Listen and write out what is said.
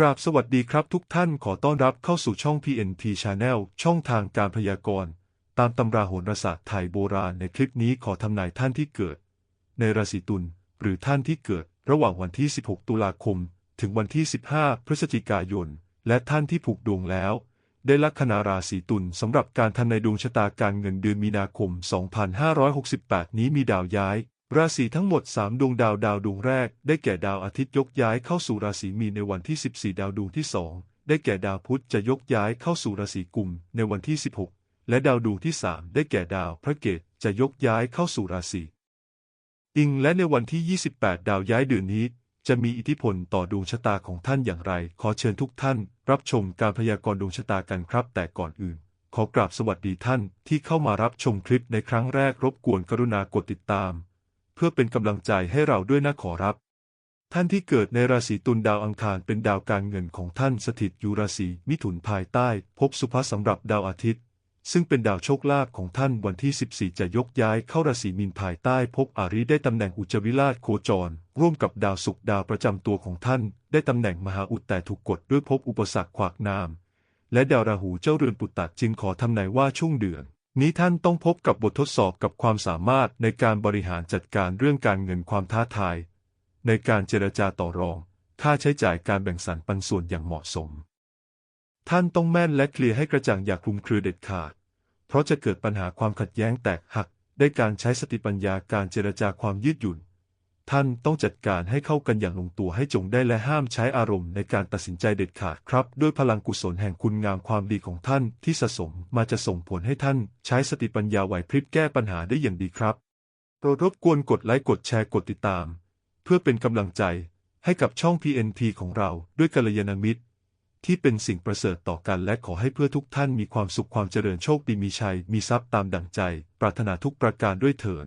กราบสวัสดีครับทุกท่านขอต้อนรับเข้าสู่ช่อง PNP Channel ช่องทางการพยากรณ์ตามตำราโหราศาสตร์ไทยโบราณในคลิปนี้ขอทำนายท่านที่เกิด ในราศีตุลหรือท่านที่เกิด ระหว่างวันที่ 16 ตุลาคม ถึงวันที่ 15 พฤศจิกายน และท่านที่ผูกดวงแล้ว ได้ลัคนาราศีตุลสำหรับการทำในดวงชะตาการเงินเดือนมีนาคม 2568 นี้มีดาวย้าย ราศีทั้งหมด 3 ดวงดาวดาวดวงแรก ได้แก่ดาวอาทิตย์ยกย้ายเข้าสู่ราศีมีนในวันที่ 14 ดาวดวงที่ 2 ได้แก่ดาวพุธจะยกย้ายเข้าสู่ราศีกุมในวันที่ 16 และดาวดวงที่ 3 ได้แก่ดาวพระเกตจะยกย้ายเข้าสู่ราศีอิงและในวันที่ 28 ดาวย้ายเดือนนี้ จะมีอิทธิพลต่อดวงชะตาของท่านอย่างไร ขอเชิญทุกท่าน รับชมการพยากรณ์ดวงชะตากันครับ แต่ก่อนอื่น ขอกราบสวัสดีท่านที่เข้ามารับชมคลิปในครั้งแรกรบกวนกรุณากดติดตาม เพื่อเป็นกำลังใจให้เราด้วยนะขอรับ ท่านที่เกิดในราศีตุลดาวอังคารเป็นดาวการเงินของท่านสถิตอยู่ราศีมิถุนภายใต้ พบสุภาสำหรับดาวอาทิตย์ ซึ่งเป็นดาวโชคลาภของท่านวันที่ 14 จะยกย้ายเข้าราศีมีนภายใต้ พบอาริได้ตำแหน่งอุจวิราชโคจร ร่วมกับดาวศุกร์ดาวประจำตัวของท่าน ได้ตำแหน่งมหาอุดแต่ถูกกดด้วยพบอุปสรรคขวากหนาม และดาวราหูเจ้าเรือนปุตตะจึงขอทำนายว่าช่วงเดือน นี้ท่านต้องพบกับบททดสอบกับความสามารถในการบริหารจัดการเรื่องการเงินความท้าทาย ในการเจรจาต่อรอง ค่าใช้จ่ายการแบ่งสรรปันส่วนอย่างเหมาะสม ท่านต้องแม่นและเคลียร์ให้กระจ่างอย่าคลุมเครือเด็ดขาด เพราะจะเกิดปัญหาความขัดแย้งแตกหักได้การใช้สติปัญญาการเจรจาความยืดหยุ่น ท่านต้องจัดการให้เข้ากันอย่างลงตัวให้จงได้และห้ามใช้อารมณ์ในการตัดสินใจเด็ดขาดครับ ด้วยพลังกุศลแห่งคุณงามความดีของท่านที่สะสมมาจะส่งผลให้ท่านใช้สติปัญญาไหวพริบแก้ปัญหาได้อย่างดีครับโปรดรบกวนกดไลค์กดแชร์กดติดตาม เพื่อเป็นกำลังใจให้กับช่อง PNP ของเราด้วยกัลยาณมิตร ที่เป็นสิ่งประเสริฐต่อกันและขอให้เพื่อทุกท่านมีความสุขความเจริญโชคดีมีชัย มีทรัพย์ตามดั่งใจ ปรารถนาทุกประการด้วยเถิด